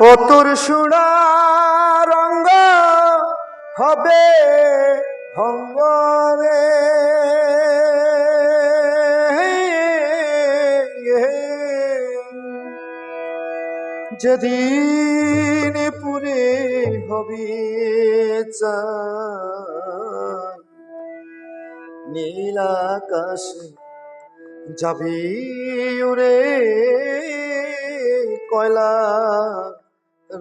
ও তোর সুরা রঙ্গ হবে ভঙ্গ রে। পুরে হবে নীল আকাশে যাবি উরে কয়লা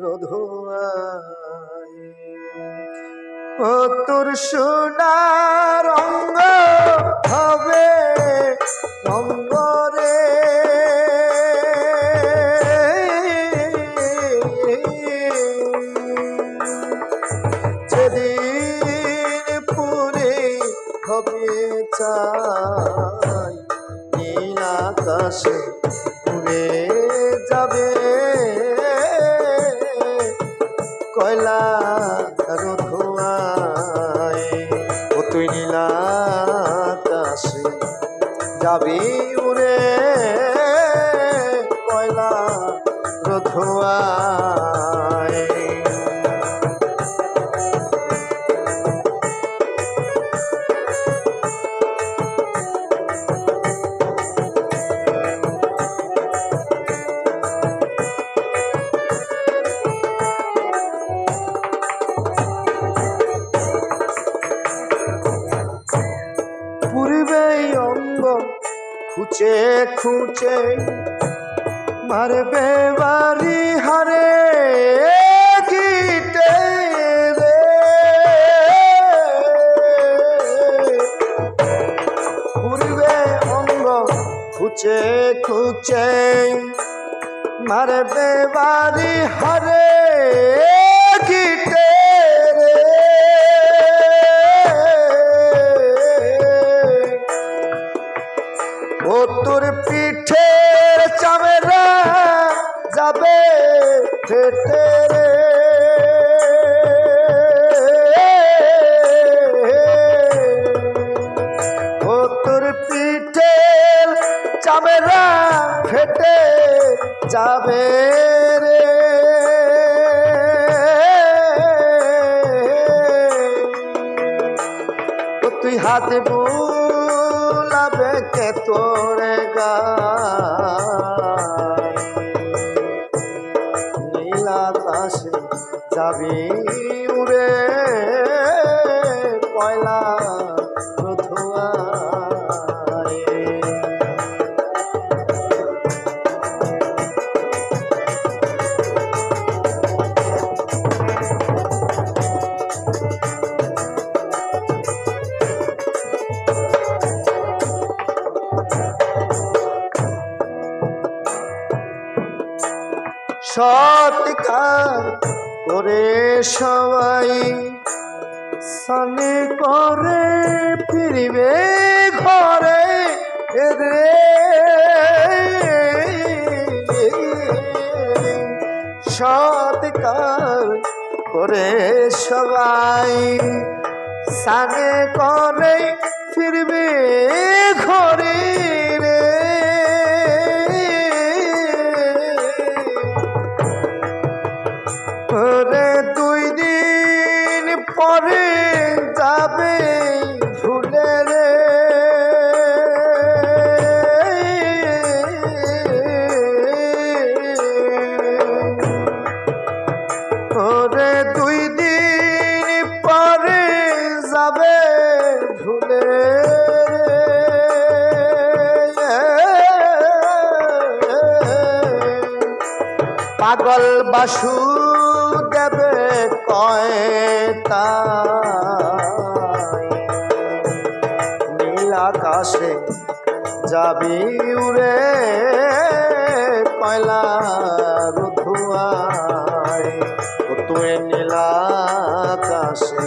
রোধুয়ায়। ও তোর সোনা রঙ্গ হবে রঙ্গ রে যেদিন পুরে হবে চাই নীল আকাশে যাবি উরে কয়লা রোধুয়ায় খুঁচে মারবে বাড়ি হারে গিটে রে। পূর্বে অঙ্গ খুঁচে খুঁচে মারবে বাড়ি হারে গিটে তোর পিঠের চামেরা যাবে ফেটে রে। ও তোর পিঠের চামেরা ফেটে যাবে রে। তুই হাত বুলাবে কে তোরে গা নীলা আকাশে যাবি উড়ে সৎকার করে সবাই। সানে করে ফিরবে ঘরে রে সৎকার করে সবাই। সানে করে ফিরবে ঘরে পাগল বাসু দেবে নীল আকাশে যাবি উড়ে কয়লা রুধুয়ায়। তুই নীল আকাশে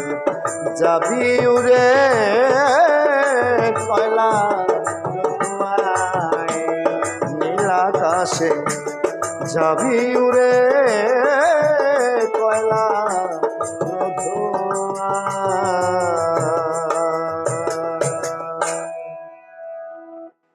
যাবি উড়ে যাবি উরে